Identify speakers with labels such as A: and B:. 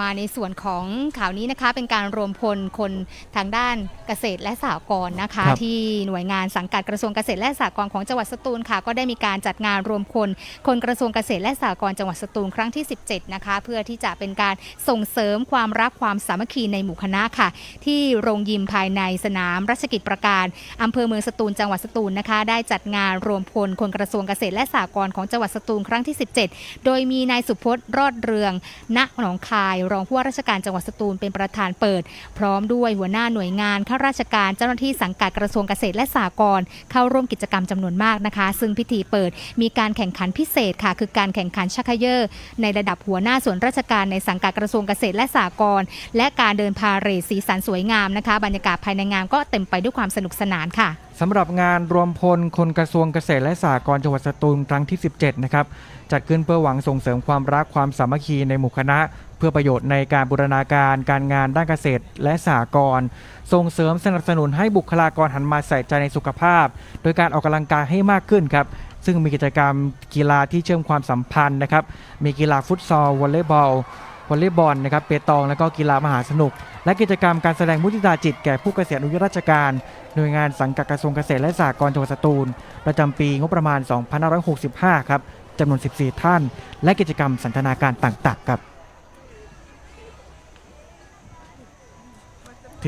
A: มาในส่วนของข่าวนี้นะคะเป็นการรวมพลคนทางด้านเกษตรและสหกรณ์นะคะ
B: ครับ
A: ที่หน่วยงานสังกัดกระทรวงเกษตรและสหกรณ์ของจังหวัดสตูลค่ะ ก็ได้มีการจัดงานรวมพลคนกระทรวงเกษตรและสหกรณ์จังหวัดสตูลครั้งที่ 17 นะคะ เพื่อที่จะเป็นการส่งเสริมความรักความสามัคคีในหมู่คณะค่ะ ที่โรงยิมภายในสนามรัชกิจประการอำเภอเมืองสตูลจังหวัดสตูลนะคะ ได้จัดงานรวมพลคนกระทรวงเกษตรและสหกรณ์ของจังหวัดสตูลครั้งที่ 17 โดยมีนายสุพจน์รอดเรือง ณหนองคายรองผู้ว่าราชการจังหวัดสตูลเป็นประธานเปิด พร้อมด้วยหัวหน้าหน่วยงานข้าราชการเจ้าหน้าที่สังกัดกระทรวงเกษตรและสหกรณ์เข้าร่วมกิจกรรมจำนวนมากนะคะ ซึ่งพิธีเปิดมีการแข่งขันพิเศษค่ะ คือการแข่งขันชักเขยอร์ในระดับหัวหน้าส่วนราชการในสังกัดกระทรวงเกษตรและสหกรณ์และการเดินพาเหรดสีสันสวยงามนะคะ บรรยากาศภายในงานก็เต็มไปด้วยความสนุกสนานค่ะ
B: สำหรับงานรวมพลคนกระทรวงเกษตรและสหกรณ์จังหวัดสตูลครั้งที่ 17 นะครับ จัดขึ้นเพื่อหวังส่งเสริมความรักความสามัคคีในหมู่คณะเพื่อประโยชน์ในการบูรณาการการงานด้านเกษตรและสหกรณ์ส่งเสริมสนับสนุนให้บุคลากรหันมาใส่ใจในสุขภาพ โดยการออกกำลังกายให้มากขึ้นครับซึ่งมีกิจกรรมกีฬาที่เชื่อมความสัมพันธ์นะครับมีกีฬาฟุตซอลวอลเลย์บอลวอลเลย์บอลนะครับเปตอง และก็กีฬามหาสนุก และกิจกรรมการแสดงมุทิตาจิตแก่ผู้เกษียณอายุราชการ หน่วยงานสังกัดกระทรวงเกษตรและสหกรณ์จังหวัดสตูล ประจำปีงบประมาณ 2565 ครับจำนวน 14 ท่าน และกิจกรรมสันทนาการต่างๆครับ